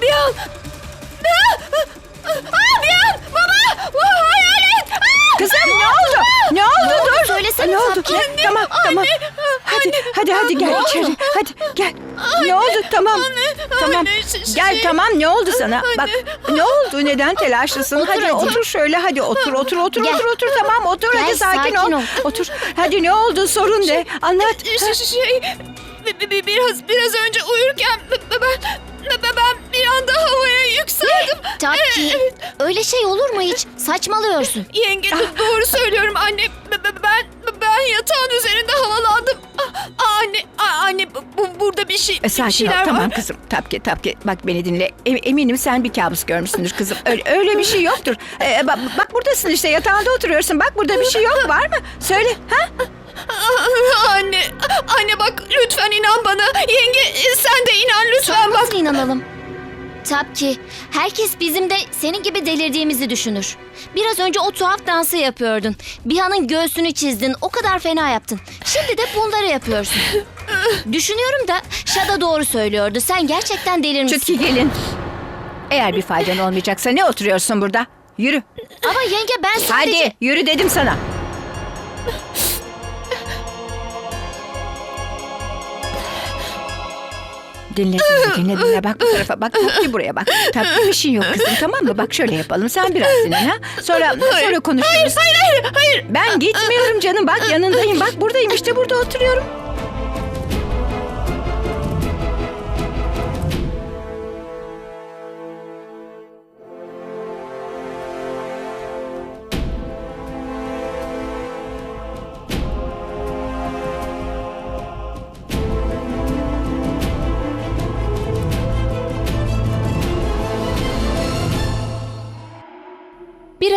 bir, an. Aa, bir an. Baba. Hayalet. Aa! Kızım ne oldu? Ne oldu? oldu? Dur. Söylesene Ne oldu? Tapki. Ne? Tamam tamam. Hadi hadi hadi gel oldu? içeri. Hadi gel. Ne oldu? Tamam. Tamam. anne, Gel şey- tamam ne oldu sana? Bak ne oldu? Neden telaşlısın? Otur hadi, hadi. otur şöyle hadi otur otur otur Gel. otur otur tamam otur Gel, hadi sakin, sakin ol. ol. Otur. Hadi ne oldu? Sorun ne? Anlat. Ş- ş- Şey, bi- bi- biraz biraz önce uyurken ben anda havaya yükseldim. Tapki, öyle şey olur mu hiç? Saçmalıyorsun. Yenge do- doğru söylüyorum anne. Ben ben yatağın üzerinde havalandım. Anne, anne bu, bu- burada bir şey E, bir sakin ol şeyler tamam var. kızım. Tapki tapki bak beni dinle. Em- eminim sen bir kabus görmüşsündür kızım. Öyle, öyle bir şey yoktur. E, bak, bak buradasın işte yatağında oturuyorsun. Bak burada bir şey yok var mı? Söyle. Ha? Anne, anne bak lütfen inan bana. Yenge sen de inan lütfen bak. Nasıl inanalım? Tapki, herkes bizim de senin gibi delirdiğimizi düşünür. Biraz önce o tuhaf dansı yapıyordun. Bihan'ın göğsünü çizdin, o kadar fena yaptın. Şimdi de bunları yapıyorsun. Düşünüyorum da Şada doğru söylüyordu. Sen gerçekten delirmişsin. Çutki gelin. Eğer bir faydan olmayacaksa ne oturuyorsun burada? Yürü. Ama yenge ben sadece... Hadi yürü dedim sana. Dinle dinle dinle dinle bak bu tarafa bak Tapki buraya bak. Tapki bir şey yok kızım tamam mı? Bak şöyle yapalım sen biraz dinlen ha. Sonra sonra konuşuruz. Hayır hayır hayır. Ben gitmiyorum canım bak yanındayım bak buradayım işte burada oturuyorum.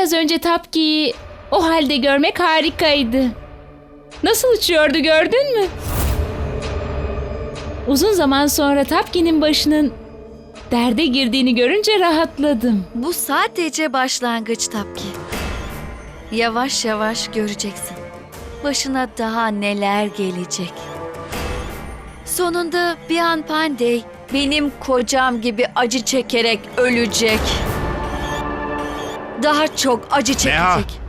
Biraz önce Tapki'yi o halde görmek harikaydı. Nasıl uçuyordu gördün mü? Uzun zaman sonra Tapki'nin başının derde girdiğini görünce rahatladım. Bu sadece başlangıç Tapki. Yavaş yavaş göreceksin. Başına daha neler gelecek. Sonunda bir an Pandey benim kocam gibi acı çekerek ölecek. Daha çok acı Neha! çekecek.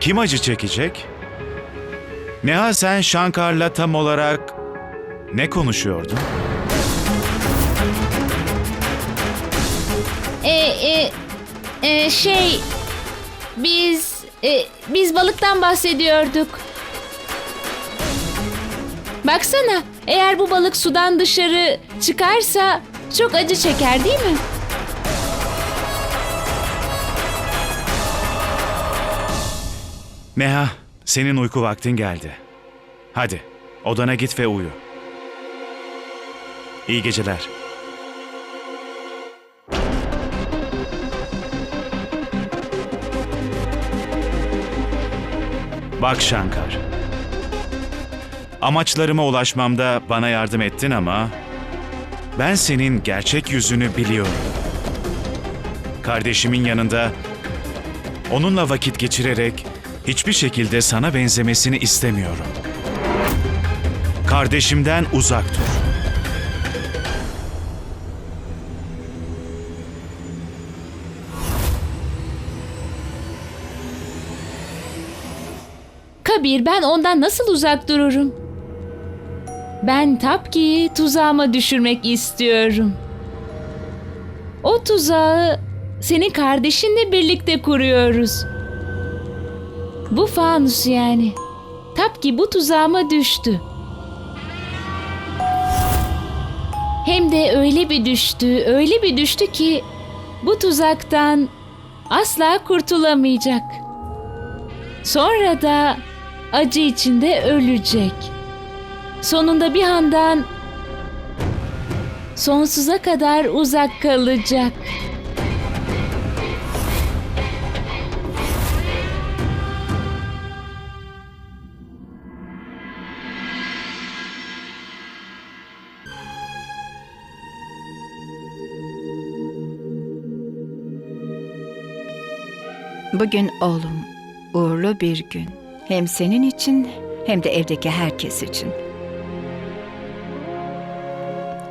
Kim acı çekecek? Neha sen Şankar'la tam olarak ne konuşuyordun? E, e, e, şey, biz, e, biz balıktan bahsediyorduk. Baksana, eğer bu balık sudan dışarı çıkarsa çok acı çeker değil mi? Neha, senin uyku vaktin geldi. Hadi, odana git ve uyu. İyi geceler. Bak Shankar. Amaçlarıma ulaşmamda bana yardım ettin ama ben senin gerçek yüzünü biliyorum. Kardeşimin yanında onunla vakit geçirerek hiçbir şekilde sana benzemesini istemiyorum. Kardeşimden uzak dur. Kabir ben ondan nasıl uzak dururum? Ben Tapki'yi tuzağıma düşürmek istiyorum. O tuzağı senin kardeşinle birlikte kuruyoruz. Bu fanus yani. Tapki bu tuzağıma düştü. Hem de öyle bir düştü, öyle bir düştü ki bu tuzaktan asla kurtulamayacak. Sonra da acı içinde ölecek. Sonunda bir handan sonsuza kadar uzak kalacak. Bugün oğlum uğurlu bir gün. Hem senin için hem de evdeki herkes için.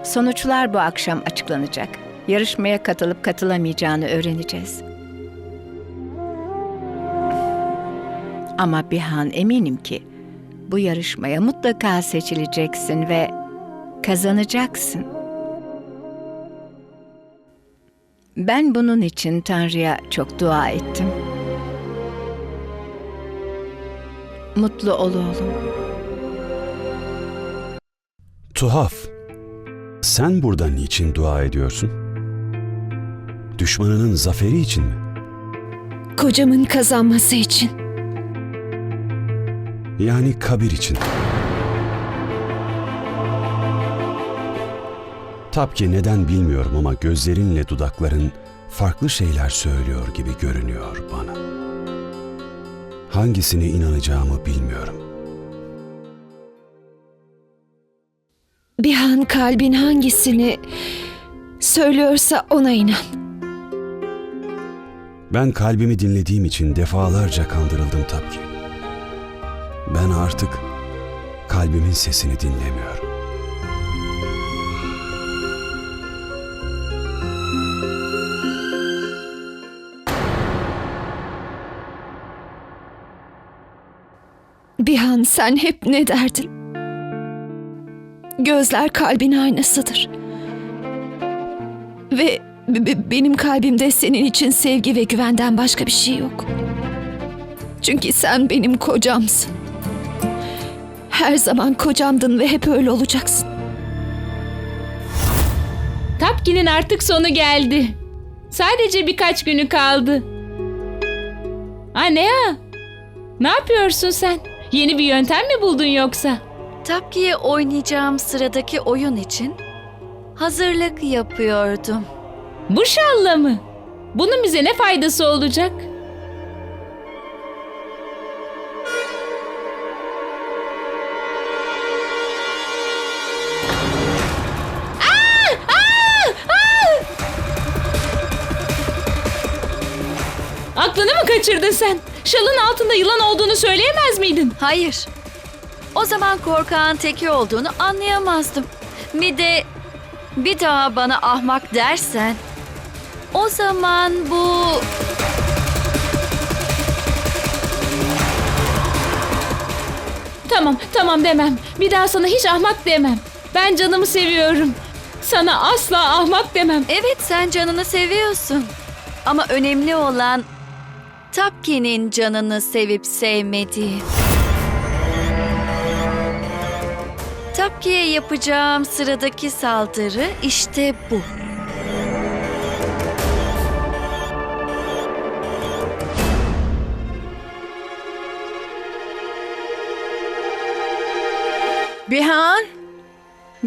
Sonuçlar bu akşam açıklanacak. Yarışmaya katılıp katılamayacağını öğreneceğiz. Ama Bihan eminim ki bu yarışmaya mutlaka seçileceksin ve kazanacaksın. Ben bunun için Tanrı'ya çok dua ettim. Mutlu ol oğlum. Tuhaf. Sen burada niçin dua ediyorsun? Düşmanının zaferi için mi? Kocamın kazanması için. Yani kabir için. Tapki neden bilmiyorum ama gözlerinle dudakların farklı şeyler söylüyor gibi görünüyor bana. Hangisine inanacağımı bilmiyorum. Bir an kalbin hangisini söylüyorsa ona inan. Ben kalbimi dinlediğim için defalarca kandırıldım Tapki. Ben artık kalbimin sesini dinlemiyorum. Bir an sen hep ne derdin? Gözler kalbin aynasıdır. Ve benim kalbimde senin için sevgi ve güvenden başka bir şey yok. Çünkü sen benim kocamsın. Her zaman kocamdın ve hep öyle olacaksın. Tapki'nin artık sonu geldi. Sadece birkaç günü kaldı. Anne ya. Ne yapıyorsun sen? Yeni bir yöntem mi buldun yoksa? Tapki'ye oynayacağım sıradaki oyun için hazırlık yapıyordum. Bu şalla mı? Bunun bize ne faydası olacak? Aa! Aa! Aa! Aklını mı kaçırdın sen? Şalın altında yılan olduğunu söyleyemez miydin? Hayır. O zaman korkağın teki olduğunu anlayamazdım. Bir de bir daha bana ahmak dersen o zaman bu Tamam, tamam demem. Bir daha sana hiç ahmak demem. Ben canımı seviyorum. Sana asla ahmak demem. evet sen canını seviyorsun. Ama önemli olan Tapki'nin canını sevip sevmediği. Tapki'ye yapacağım sıradaki saldırı işte bu. Bihan.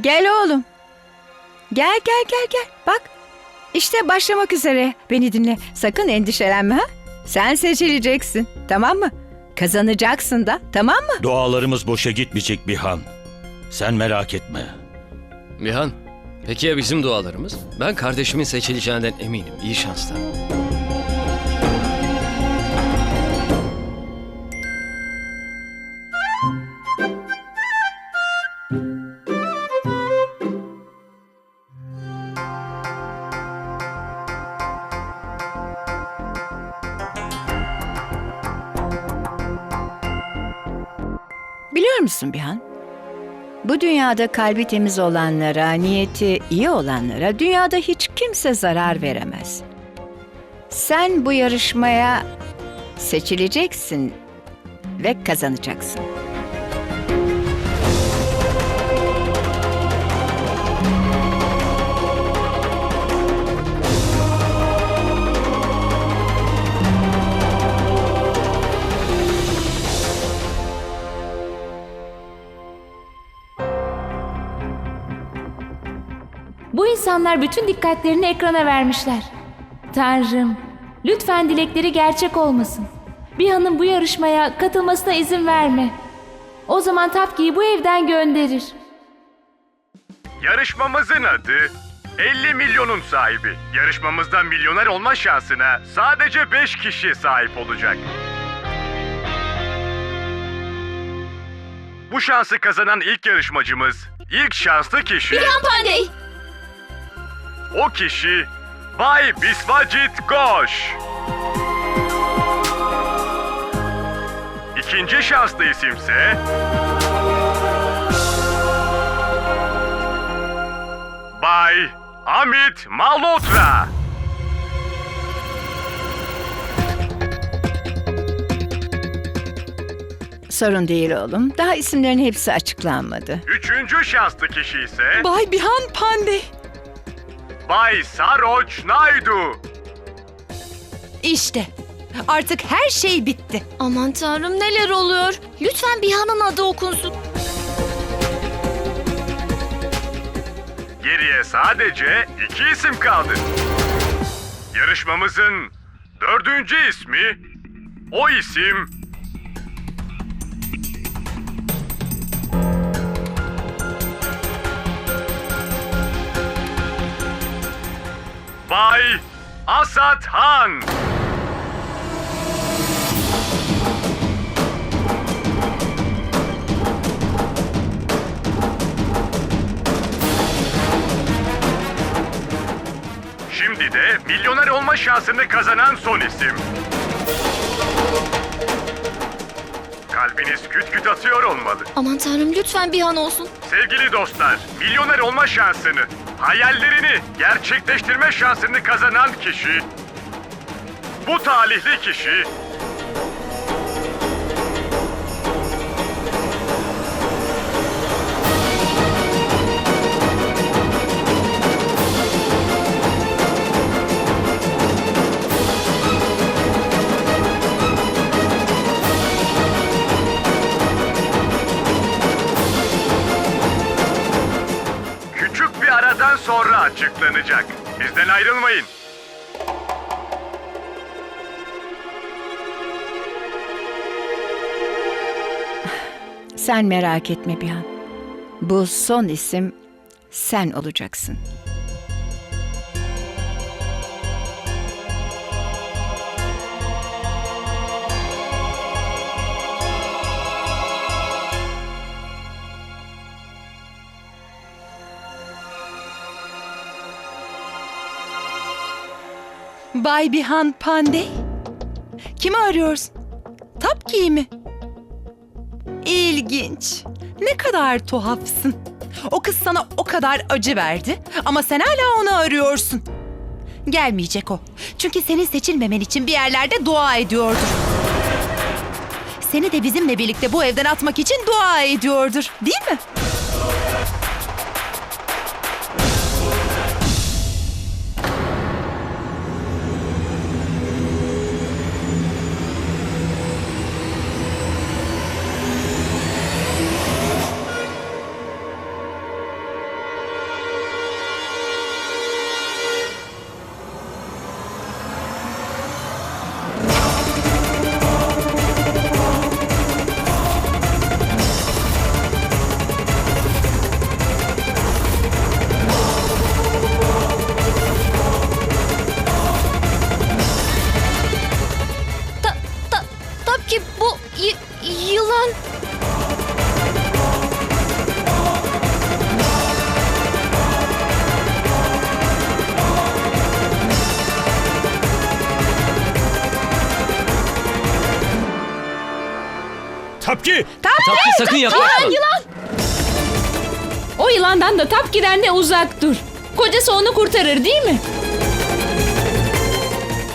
Gel oğlum. Gel gel gel gel. Bak. İşte başlamak üzere. Beni dinle. Sakın endişelenme ha. Sen seçileceksin. Tamam mı? Kazanacaksın da. Tamam mı? Dualarımız boşa gitmeyecek Bihan. Sen merak etme. Nihan, peki ya bizim dualarımız? Ben kardeşimin seçileceğinden eminim. İyi şanslar. Dünyada kalbi temiz olanlara, niyeti iyi olanlara dünyada hiç kimse zarar veremez. Sen bu yarışmaya seçileceksin ve kazanacaksın. İnsanlar bütün dikkatlerini ekrana vermişler. Tanrım, lütfen dilekleri gerçek olmasın. Bir hanım bu yarışmaya katılmasına izin verme. O zaman Tapki'yi bu evden gönderir. Yarışmamızın adı 50 milyonun sahibi. Yarışmamızda milyoner olma şansına sadece 5 kişi sahip olacak. Bu şansı kazanan ilk yarışmacımız, ilk şanslı kişi, Pandey. O kişi Bay Bisvacit Ghosh. İkinci şanslı isimse Bay Amit Malhotra. Sorun değil oğlum. Daha isimlerin hepsi açıklanmadı. Üçüncü şanslı kişi ise Bay Bihan Pandey. Bay Saroj Naidu. İşte artık her şey bitti. Aman tanrım neler oluyor? Lütfen Bihan'ın adı okunsun. Geriye sadece iki isim kaldı. Yarışmamızın dördüncü ismi, o isim... Bay Asat Han. Şimdi de milyoner olma şansını kazanan son isim. Kalbiniz küt küt atıyor olmalı. Aman tanrım lütfen Bihan olsun. Sevgili dostlar, milyoner olma şansını, hayallerini gerçekleştirme şansını kazanan kişi, bu talihli kişi, açıklanacak. Bizden ayrılmayın. Sen merak etme Bihan. Bu son isim sen olacaksın. Bay Bihan Pandey. Kimi arıyorsun? Tapki'yi mi? İlginç. Ne kadar tuhafsın. O kız sana o kadar acı verdi ama sen hala onu arıyorsun. Gelmeyecek o. Çünkü senin seçilmemen için bir yerlerde dua ediyordur. Seni de bizimle birlikte bu evden atmak için dua ediyordur. Değil mi? Tapki! Tapki sakın yaklaşma. O yılandan da Tapki'den de uzak dur. Kocası onu kurtarır değil mi?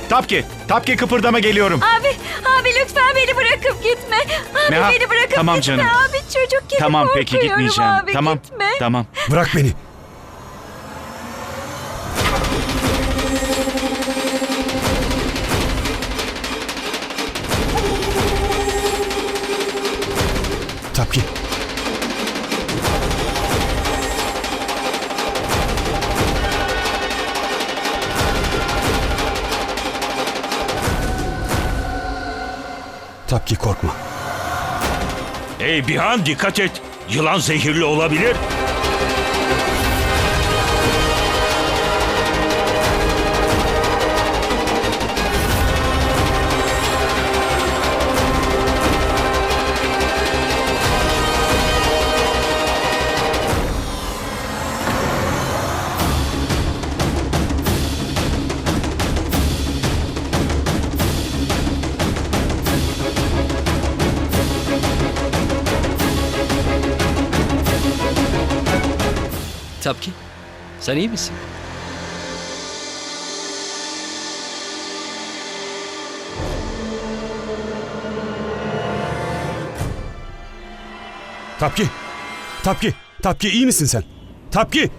Tapki, Tapki kıpırdama geliyorum. Abi, abi lütfen beni bırakıp gitme. Abi Meha, beni bırakıp tamam gitme. canım. Abi çocuk gibi tamam peki korkuyorum gitmeyeceğim. abi tamam. gitme. Tamam. Bırak beni. Tapki. Tapki korkma. Hey Bihan dikkat et. Yılan zehirli olabilir. Tapki, sen iyi misin? Tapki! Tapki! Tapki iyi misin sen? Tapki!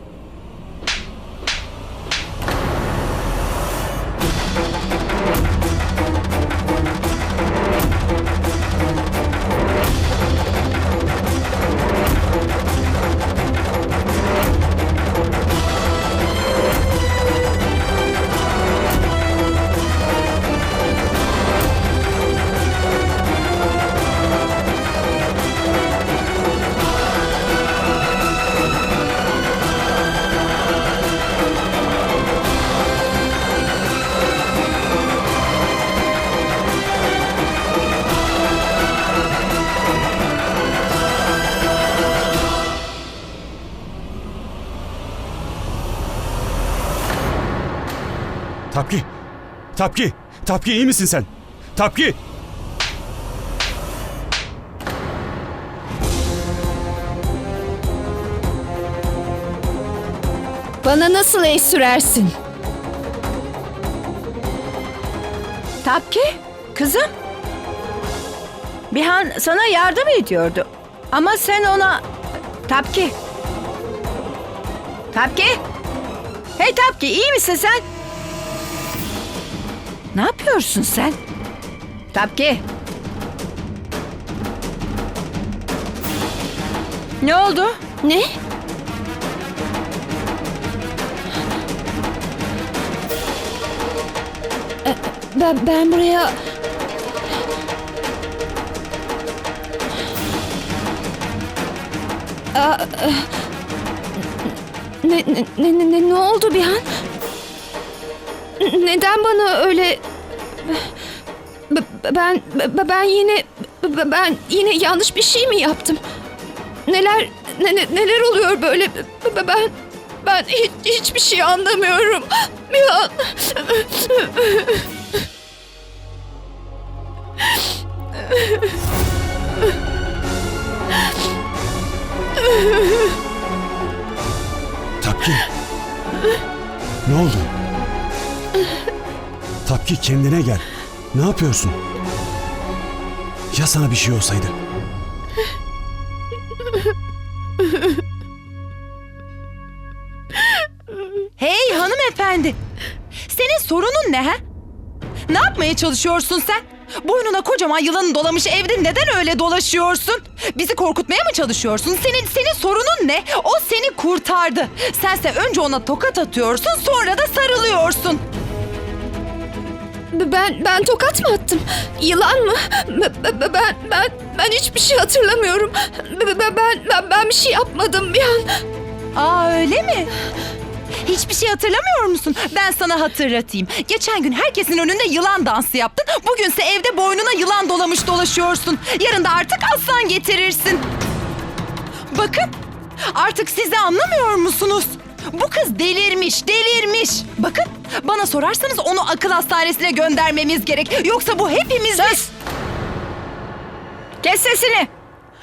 Tapki! Tapki iyi misin sen? Tapki! Bana nasıl el sürersin? Tapki, kızım. Bihan sana yardım ediyordu. Ama sen ona... Tapki. Tapki. Hey Tapki iyi misin sen? Ne yapıyorsun sen? Tapki. Ne oldu? Ne? E, Ben, ben buraya... Aa, e, Ne, ne, ne, ne, ne oldu bir an? Neden bana öyle... Ben, ben yine... Ben yine yanlış bir şey mi yaptım? Neler, ne, ne- neler oluyor böyle? Ben, ben hiç, hiçbir şey anlamıyorum. Bir an... Tapki! Ne oldu? Tapki kendine gel. Ne yapıyorsun? Ya sana bir şey olsaydı? Hey hanımefendi. Senin sorunun ne ha? Ne yapmaya çalışıyorsun sen? Boynuna kocaman yılanı dolamış evde neden öyle dolaşıyorsun? Bizi korkutmaya mı çalışıyorsun? Senin senin sorunun ne? O seni kurtardı. Sense önce ona tokat atıyorsun sonra da sarılıyorsun. Ben ben tokat mı attım? Yılan mı? Ben ben ben hiçbir şey hatırlamıyorum. Ben ben ben, ben bir şey yapmadım bir an. Aa öyle mi? Hiçbir şey hatırlamıyor musun? Ben sana hatırlatayım. Geçen gün herkesin önünde yılan dansı yaptın. Bugünse evde boynuna yılan dolamış dolaşıyorsun. Yarın da artık aslan getirirsin. Bakın artık sizi anlamıyor musunuz? Bu kız delirmiş, delirmiş. Bakın bana sorarsanız onu akıl hastanesine göndermemiz gerek. Yoksa bu hepimiz... Sus! Kes sesini.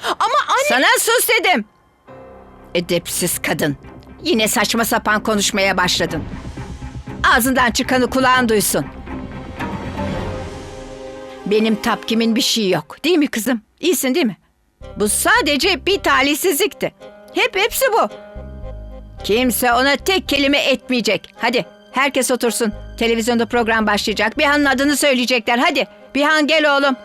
Ama anne... Sana sus dedim. Edepsiz kadın. Yine saçma sapan konuşmaya başladın. Ağzından çıkanı kulağın duysun. Benim tapkimin bir şey yok. Değil mi kızım? İyisin değil mi? Bu sadece bir talihsizlikti. Hep hepsi bu. Kimse ona tek kelime etmeyecek. Hadi herkes otursun. Televizyonda program başlayacak. Bihan'ın adını söyleyecekler. Hadi Bihan gel oğlum.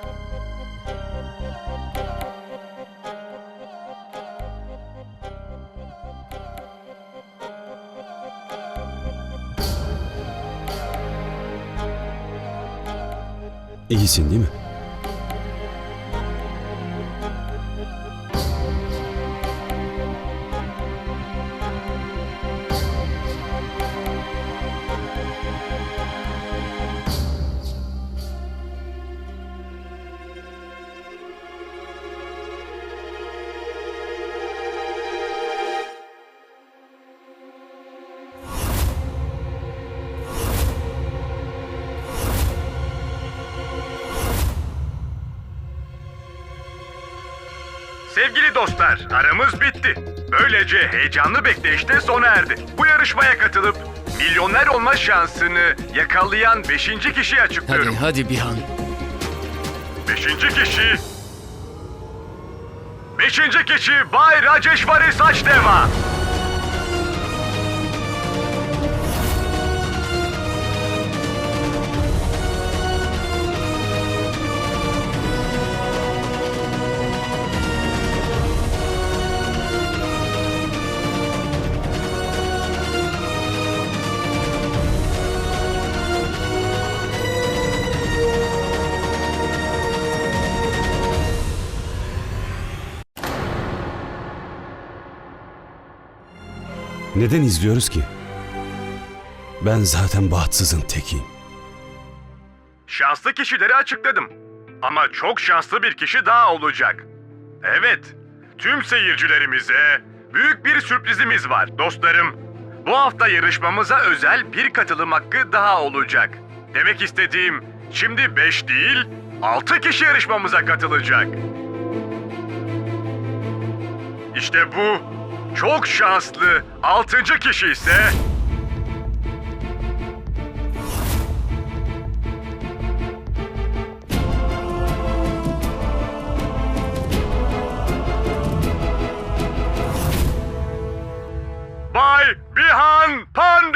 İyisin değil mi? Aramız bitti. Böylece heyecanlı bekleyiş de sona erdi. Bu yarışmaya katılıp milyoner olma şansını yakalayan 5. kişiyi Hadi açıklıyorum. hadi Bihan. 5. kişi... 5. kişi Bay Rajeşvari Saçdeva. Neden izliyoruz ki? Ben zaten bahtsızın tekiyim. Şanslı kişileri açıkladım. Ama çok şanslı bir kişi daha olacak. Evet, tüm seyircilerimize büyük bir sürprizimiz var dostlarım. Bu hafta yarışmamıza özel bir katılım hakkı daha olacak. Demek istediğim şimdi 5 değil 6 kişi yarışmamıza katılacak. İşte bu çok şanslı 6. kişi ise Bay Bihan Pandey.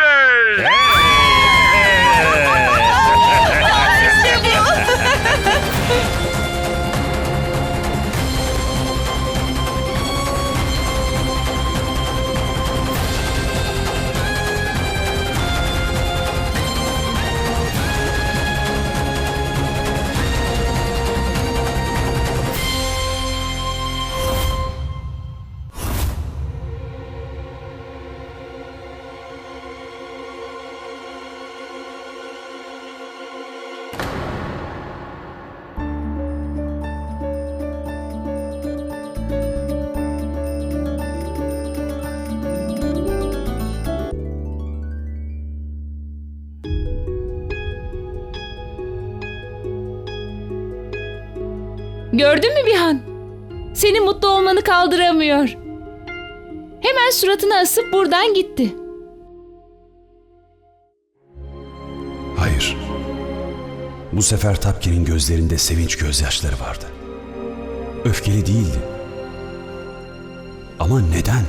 Gördün mü Bihan? Senin mutlu olmanı kaldıramıyor. Hemen suratını asıp buradan gitti. Hayır. Bu sefer Tapki'nin gözlerinde sevinç gözyaşları vardı. Öfkeli değildi. Ama neden?